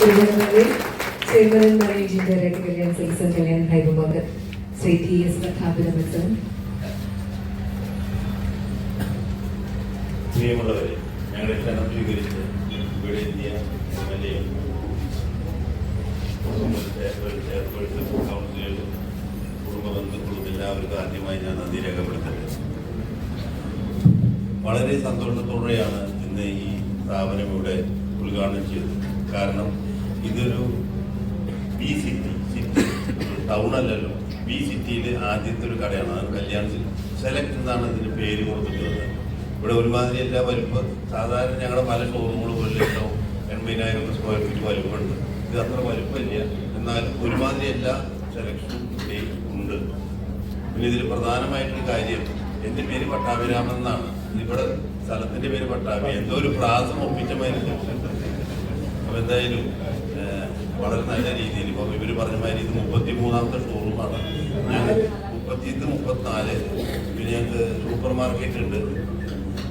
ഞങ്ങളുടെ എല്ലാവർക്കും ഞാൻ നന്ദി വളരെ സന്തോഷത്തോടെയാണ് ഇന്ന് ഈ സ്ഥാപനം ഇവിടെ ഉദ്ഘാടനം ചെയ്തത്. കാരണം ഇതൊരു ബി സിറ്റി സിറ്റി ടൗൺ അല്ലല്ലോ. ബി സിറ്റിയിൽ ആദ്യത്തെ ഒരു കടയാണ് അത് കല്യാൺ സെലക്ട് എന്നാണ് ഇതിന് പേര് കൊടുത്തിട്ടുള്ളത്. ഇവിടെ ഒരുമാതിരി എല്ലാ വലുപ്പ് സാധാരണ ഞങ്ങളുടെ പല ഷോറൂമുകളും ഒരു ലക്ഷം എൺപതിനായിരം സ്ക്വയർ ഫീറ്റ് വലുപ്പമുണ്ട്. ഇത് അത്ര വലുപ്പമില്ല. എന്നാലും ഒരുമാതിരി എല്ലാ സെലക്ഷനും ഉണ്ട്. പിന്നെ ഇതിൽ പ്രധാനമായിട്ടൊരു കാര്യം എന്റെ പേര് പട്ടാഭിരാമൻ എന്നാണ്. ഇവിടെ സ്ഥലത്തിന്റെ പേര് പട്ടാഭി. എന്തോ ഒരു പ്രാസം ഒപ്പിച്ച മാതിരി അപ്പൊ എന്തായാലും വളരെ നല്ല രീതിയിൽ ഇപ്പൊ ഇവർ പറഞ്ഞ മാതിരി ഇത് മുപ്പത്തി മൂന്നാമത്തെ ഷോറൂമാണ്. ഞങ്ങൾ ഇത് മുപ്പത്തിനാല് പിന്നെ ഞങ്ങൾക്ക് സൂപ്പർ മാർക്കറ്റ് ഉണ്ട്.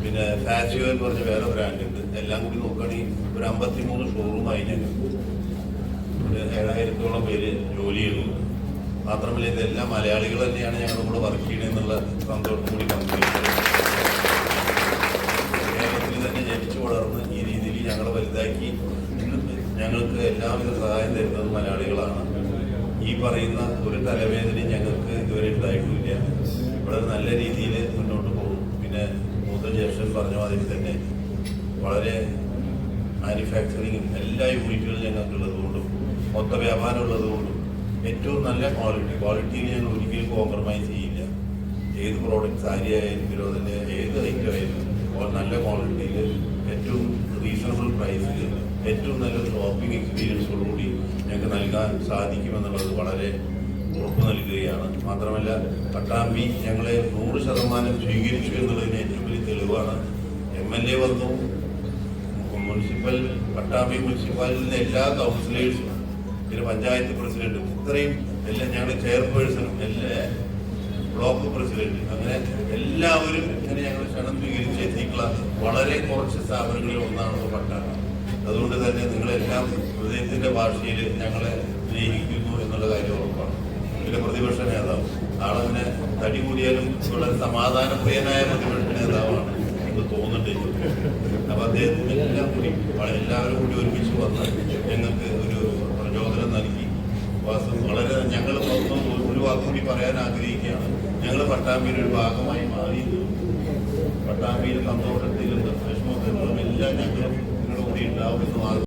പിന്നെ ഫാഷിയോ എന്ന് പറഞ്ഞ വേറെ ബ്രാൻഡ് ഉണ്ട്. എല്ലാം കൂടി നോക്കുകയാണെങ്കിൽ ഒരു അമ്പത്തി മൂന്ന് ഷോറൂമായി ഞങ്ങൾ ഒരു ഏഴായിരത്തോളം പേര് ജോലി ചെയ്യുന്നു മാത്രമല്ല ഇതെല്ലാം മലയാളികൾ തന്നെയാണ് ഞങ്ങളുടെ കൂടെ വർക്ക് ചെയ്യണമെന്നുള്ള സന്തോഷം കൂടി പങ്കുവയ്ക്കുന്നത് കേരളത്തിൽ തന്നെ ജനിച്ചു വളർന്ന് ഈ രീതിയിൽ ഞങ്ങളെ വലുതാക്കി ഇന്ന് ഞങ്ങൾക്ക് എല്ലാവിധ സഹായം തരുന്നത് മലയാളികളാണ്. ഈ പറയുന്ന ഒരു തലവേദനയും ഞങ്ങൾക്ക് ഇതുവരെ ഉണ്ടായിട്ടില്ല. വളരെ നല്ല രീതിയിൽ മുന്നോട്ട് പോകും. പിന്നെ മൂത്ത ജ്യേഷ്ഠൻ പറഞ്ഞ മാതിരി തന്നെ വളരെ മാനുഫാക്ചറിങ്ങും എല്ലാ യൂണിറ്റുകളും ഞങ്ങൾക്ക് ഉള്ളതുകൊണ്ടും മൊത്ത വ്യാപാരം ഉള്ളതുകൊണ്ടും ഏറ്റവും നല്ല ക്വാളിറ്റി. ക്വാളിറ്റിയിൽ ഞങ്ങൾ ഒരിക്കലും കോംപ്രമൈസ് ചെയ്യില്ല. ഏത് പ്രോഡക്റ്റ് സാരി ആയാലും വിരോധന ഏത് ഐറ്റം ആയാലും നല്ല ക്വാളിറ്റിയിൽ ഏറ്റവും റീസണബിൾ പ്രൈസിൽ ഏറ്റവും നല്ലൊരു ഷോപ്പിംഗ് എക്സ്പീരിയൻസോടുകൂടി ഞങ്ങൾക്ക് നൽകാൻ സാധിക്കുമെന്നുള്ളത് വളരെ ഉറപ്പ് നൽകുകയാണ്. മാത്രമല്ല പട്ടാമ്പി ഞങ്ങളെ നൂറ് ശതമാനം സ്വീകരിച്ചു എന്നുള്ളതിന് ഏറ്റവും വലിയ തെളിവാണ് എം എൽ എ വന്നു മുനിസിപ്പൽ പട്ടാമ്പി മുനിസിപ്പാലിറ്റിയിലെ എല്ലാ കൗൺസിലേഴ്സും പിന്നെ പഞ്ചായത്ത് പ്രസിഡന്റും ഇത്രയും എല്ലാം ഞങ്ങളുടെ ചെയർപേഴ്സണും എല്ലാ ബ്ലോക്ക് പ്രസിഡന്റ് അങ്ങനെ എല്ലാവരും ഇങ്ങനെ ഞങ്ങൾ ക്ഷണം സ്വീകരിച്ച് എത്തിക്കുള്ള വളരെ കുറച്ച് സ്ഥാപനങ്ങളിൽ ഒന്നാണ് പട്ടാമ്പി. അതുകൊണ്ട് തന്നെ നിങ്ങളെല്ലാം ഹൃദയത്തിന്റെ ഭാഷയിൽ ഞങ്ങളെ സ്നേഹിക്കുന്നു എന്നുള്ള കാര്യം ഉറപ്പാണ്. പിന്നെ പ്രതിപക്ഷ നേതാവ്. ആളങ്ങനെ തടി കൂടിയാലും വളരെ സമാധാനപ്രിയനായ പ്രതിപക്ഷ നേതാവാണ് എന്ന് തോന്നുന്നുണ്ട്. അപ്പൊ അദ്ദേഹത്തിന് എല്ലാം കൂടി എല്ലാവരും കൂടി ഒരുമിച്ച് വന്ന് ഞങ്ങൾക്ക് ഒരു പ്രചോദനം നൽകി. വളരെ ഞങ്ങൾ ഒരു വാക്ക് കൂടി പറയാൻ ആഗ്രഹിക്കുകയാണ്. ഞങ്ങൾ പട്ടാമ്പിയുടെ ഒരു ഭാഗമായി മാറി പട്ടാമ്പിയിൽ സന്തോഷത്തിലും